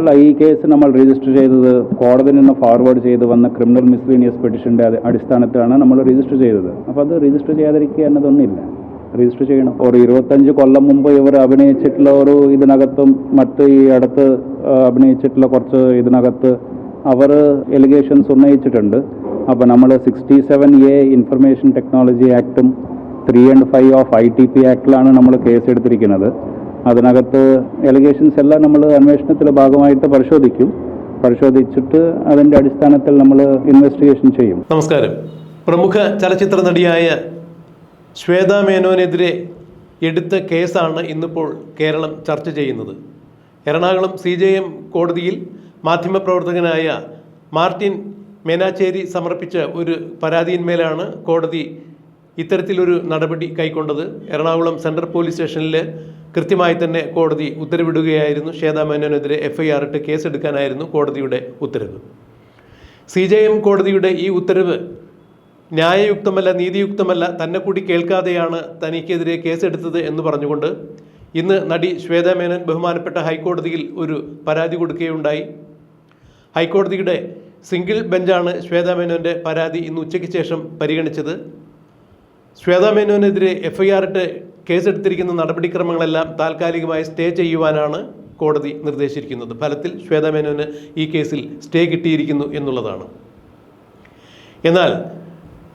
ഈ കേസ് നമ്മൾ രജിസ്റ്റർ ചെയ്തത് കോടതിയിൽ നിന്ന് ഫോർവേഡ് ചെയ്ത് വന്ന ക്രിമിനൽ മിസ്ലീനിയസ് പെറ്റീഷന്റെ അടിസ്ഥാനത്തിലാണ് നമ്മൾ രജിസ്റ്റർ ചെയ്തത്. അപ്പോൾ അത് രജിസ്റ്റർ ചെയ്യാതിരിക്കുക എന്നതൊന്നുമില്ല. രജിസ്റ്റർ ചെയ്യണം. ഒരു ഇരുപത്തഞ്ച് കൊല്ലം മുമ്പ് ഇവർ അഭിനയിച്ചിട്ടുള്ള ഒരു ഇതിനകത്തും മറ്റ് ഈ അടുത്ത് അഭിനയിച്ചിട്ടുള്ള കുറച്ച് ഇതിനകത്ത് അവർ എലിഗേഷൻസ് ഉന്നയിച്ചിട്ടുണ്ട്. അപ്പോൾ നമ്മൾ sixty seven A information technology ആക്ടും three and five of I T P ആക്ടിലാണ് നമ്മൾ കേസ് എടുത്തിരിക്കുന്നത്. അതിനകത്ത് എലിഗേഷൻസ് എല്ലാം നമ്മൾ അന്വേഷണത്തിന്റെ ഭാഗമായിട്ട് പരിശോധിക്കും. പരിശോധിച്ചിട്ട് അതിന്റെ അടിസ്ഥാനത്തിൽ നമ്മൾ ഇൻവെസ്റ്റിഗേഷൻ ചെയ്യും. നമസ്കാരം. പ്രമുഖ ചലച്ചിത്ര നടിയായ ശ്വേത മേനോനെതിരെ എടുത്ത കേസാണ് ഇന്നിപ്പോൾ കേരളം ചർച്ച ചെയ്യുന്നത്. എറണാകുളം സി ജെ എം കോടതിയിൽ മാധ്യമപ്രവർത്തകനായ മാർട്ടിൻ മേനാച്ചേരി സമർപ്പിച്ച ഒരു പരാതിയിന്മേലാണ് കോടതി ഇത്തരത്തിലൊരു നടപടി കൈക്കൊണ്ടത്. എറണാകുളം സെൻട്രൽ പോലീസ് സ്റ്റേഷനിൽ കൃത്യമായി തന്നെ കോടതി ഉത്തരവിടുകയായിരുന്നു. ശ്വേതാ മേനോനെതിരെ എഫ് ഐ ആർ ഇട്ട് കേസെടുക്കാനായിരുന്നു കോടതിയുടെ ഉത്തരവ്. സി ജെ എം കോടതിയുടെ ഈ ഉത്തരവ് ന്യായയുക്തമല്ല നീതിയുക്തമല്ല തന്നെ കൂടി കേൾക്കാതെയാണ് തനിക്കെതിരെ കേസെടുത്തത് എന്ന് പറഞ്ഞുകൊണ്ട് ഇന്ന് നടി ശ്വേത മേനോൻ ബഹുമാനപ്പെട്ട ഹൈക്കോടതിയിൽ ഒരു പരാതി കൊടുക്കുകയുണ്ടായി. ഹൈക്കോടതിയുടെ സിംഗിൾ ബെഞ്ചാണ് ശ്വേത മേനോന്റെ പരാതി ഇന്ന് ഉച്ചയ്ക്ക് ശേഷം പരിഗണിച്ചത്. ശ്വേത മേനോനെതിരെ എഫ് ഐ ആർ ഇട്ട് കേസെടുത്തിരിക്കുന്ന നടപടിക്രമങ്ങളെല്ലാം താൽക്കാലികമായി സ്റ്റേ ചെയ്യുവാനാണ് കോടതി നിർദ്ദേശിച്ചിരിക്കുന്നത്. ഫലത്തിൽ ശ്വേതമേനോന് ഈ കേസിൽ സ്റ്റേ കിട്ടിയിരിക്കുന്നു എന്നുള്ളതാണ്. എന്നാൽ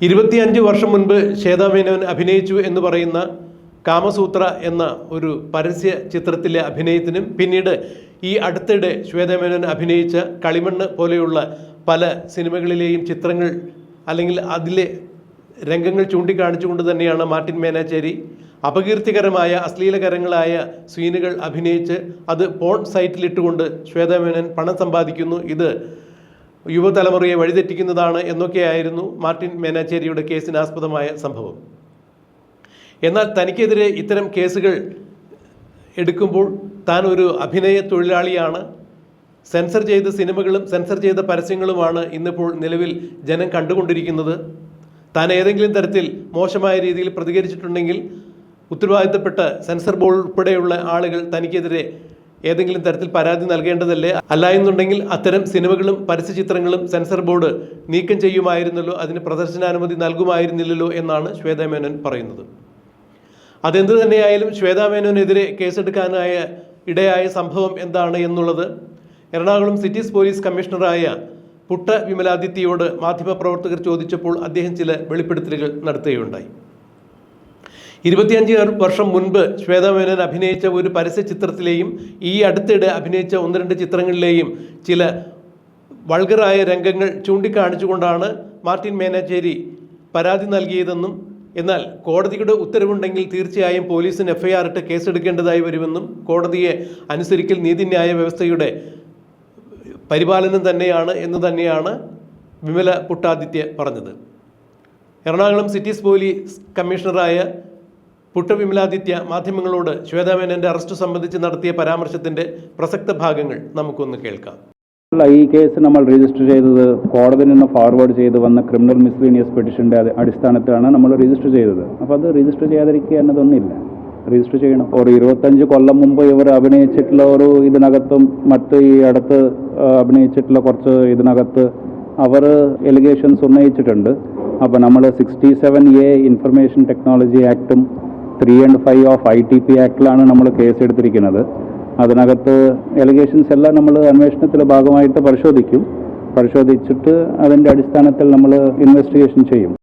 ഇരുപത്തിയഞ്ച് വർഷം മുൻപ് ശ്വേതാമേനോൻ അഭിനയിച്ചു എന്ന് പറയുന്ന കാമസൂത്ര എന്ന ഒരു പരസ്യ ചിത്രത്തിലെ അഭിനയത്തിനും പിന്നീട് ഈ അടുത്തിടെ ശ്വേതമേനോൻ അഭിനയിച്ച കളിമണ്ണ് പോലെയുള്ള പല സിനിമകളിലെയും ചിത്രങ്ങൾ അല്ലെങ്കിൽ അതിലെ രംഗങ്ങൾ ചൂണ്ടിക്കാണിച്ചുകൊണ്ട് തന്നെയാണ് മാർട്ടിൻ മേനാച്ചേരി അപകീർത്തികരമായ അശ്ലീലകരങ്ങളായ സീനുകൾ അഭിനയിച്ച് അത് പോൺ സൈറ്റിലിട്ടുകൊണ്ട് ശ്വേതമേനൻ പണം സമ്പാദിക്കുന്നു. ഇത് യുവതലമുറയെ വഴിതെറ്റിക്കുന്നതാണ് എന്നൊക്കെയായിരുന്നു മാർട്ടിൻ മേനാച്ചേരിയുടെ കേസിനാസ്പദമായ സംഭവം. എന്നാൽ തനിക്കെതിരെ ഇത്തരം കേസുകൾ എടുക്കുമ്പോൾ താൻ ഒരു അഭിനയ തൊഴിലാളിയാണ്. സെൻസർ ചെയ്ത സിനിമകളും സെൻസർ ചെയ്ത പരസ്യങ്ങളുമാണ് ഇന്നിപ്പോൾ നിലവിൽ ജനം കണ്ടുകൊണ്ടിരിക്കുന്നത്. താൻ ഏതെങ്കിലും തരത്തിൽ മോശമായ രീതിയിൽ പ്രതികരിച്ചിട്ടുണ്ടെങ്കിൽ ഉത്തരവാദിത്തപ്പെട്ട സെൻസർ ബോർഡ് ഉൾപ്പെടെയുള്ള ആളുകൾ തനിക്കെതിരെ ഏതെങ്കിലും തരത്തിൽ പരാതി നൽകേണ്ടതല്ലേ? അല്ല എന്നുണ്ടെങ്കിൽ അത്തരം സിനിമകളും പരസ്യചിത്രങ്ങളും സെൻസർ ബോർഡ് നീക്കം ചെയ്യുമായിരുന്നല്ലോ അതിന് പ്രദർശനാനുമതി നൽകുമായിരുന്നില്ലല്ലോ എന്നാണ് ശ്വേത മേനോൻ പറയുന്നത്. അതെന്ത് തന്നെയായാലും ശ്വേതാ മേനോനെതിരെ കേസെടുക്കാനായ ഇടയായ സംഭവം എന്താണ് എന്നുള്ളത് എറണാകുളം സിറ്റീസ് പോലീസ് കമ്മീഷണറായ പുട്ട വിമലാദിത്യയോട് മാധ്യമപ്രവർത്തകർ ചോദിച്ചപ്പോൾ അദ്ദേഹം ചില വെളിപ്പെടുത്തലുകൾ നടത്തുകയുണ്ടായി. ഇരുപത്തിയഞ്ച് വർഷം മുൻപ് ശ്വേതമേനൻ അഭിനയിച്ച ഒരു പരസ്യ ചിത്രത്തിലെയും ഈ അടുത്തിടെ അഭിനയിച്ച ഒന്ന് രണ്ട് ചിത്രങ്ങളിലെയും ചില വൾഗറായ രംഗങ്ങൾ ചൂണ്ടിക്കാണിച്ചുകൊണ്ടാണ് മാർട്ടിൻ മേനാച്ചേരി പരാതി നൽകിയതെന്നും എന്നാൽ കോടതിയുടെ ഉത്തരവുണ്ടെങ്കിൽ തീർച്ചയായും പോലീസിന് എഫ്ഐആർ ഇട്ട് കേസെടുക്കേണ്ടതായി വരുമെന്നും കോടതിയെ അനുസരിക്കൽ നീതിന്യായ വ്യവസ്ഥയുടെ പരിപാലനം തന്നെയാണ് എന്ന് തന്നെയാണ് വിമല പുട്ടാദിത്യ പറഞ്ഞത്. എറണാകുളം സിറ്റീസ് പോലീസ് കമ്മീഷണറായ പുട്ട വിമലാദിത്യ മാധ്യമങ്ങളോട് ശ്വേതാമേനന്റെ അറസ്റ്റ് സംബന്ധിച്ച് നടത്തിയ പരാമർശത്തിന്റെ പ്രസക്ത ഭാഗങ്ങൾ നമുക്കൊന്ന് കേൾക്കാം. ഈ കേസ് നമ്മൾ രജിസ്റ്റർ ചെയ്തത് കോടതിയിൽ നിന്ന് ഫോർവേഡ് ചെയ്ത് വന്ന ക്രിമിനൽ മിസ്ലീനിയസ് പെറ്റീഷന്റെ അടിസ്ഥാനത്തിലാണ് നമ്മൾ രജിസ്റ്റർ ചെയ്തത്. അപ്പോൾ അത് രജിസ്റ്റർ ചെയ്യാതിരിക്കുക എന്നതൊന്നുമില്ല. രജിസ്റ്റർ ചെയ്യണം. ഒരു ഇരുപത്തഞ്ച് കൊല്ലം മുമ്പ് ഇവർ അഭിനയിച്ചിട്ടുള്ള ഒരു ഇതിനകത്തും മറ്റ് ഈ അടുത്ത് അഭിനയിച്ചിട്ടുള്ള കുറച്ച് ഇതിനകത്ത് അവർ എലിഗേഷൻസ് ഉന്നയിച്ചിട്ടുണ്ട്. അപ്പോൾ നമ്മൾ sixty seven A information technology ആക്ടും three and five of I T P ആക്ടിലാണ് നമ്മൾ കേസ് എടുത്തിരിക്കുന്നത്. അതിനകത്ത് എലിഗേഷൻസ് എല്ലാം നമ്മൾ അന്വേഷണത്തിന്റെ ഭാഗമായിട്ട് പരിശോധിക്കും. പരിശോധിച്ചിട്ട് അതിന്റെ അടിസ്ഥാനത്തിൽ നമ്മൾ ഇൻവെസ്റ്റിഗേഷൻ ചെയ്യും.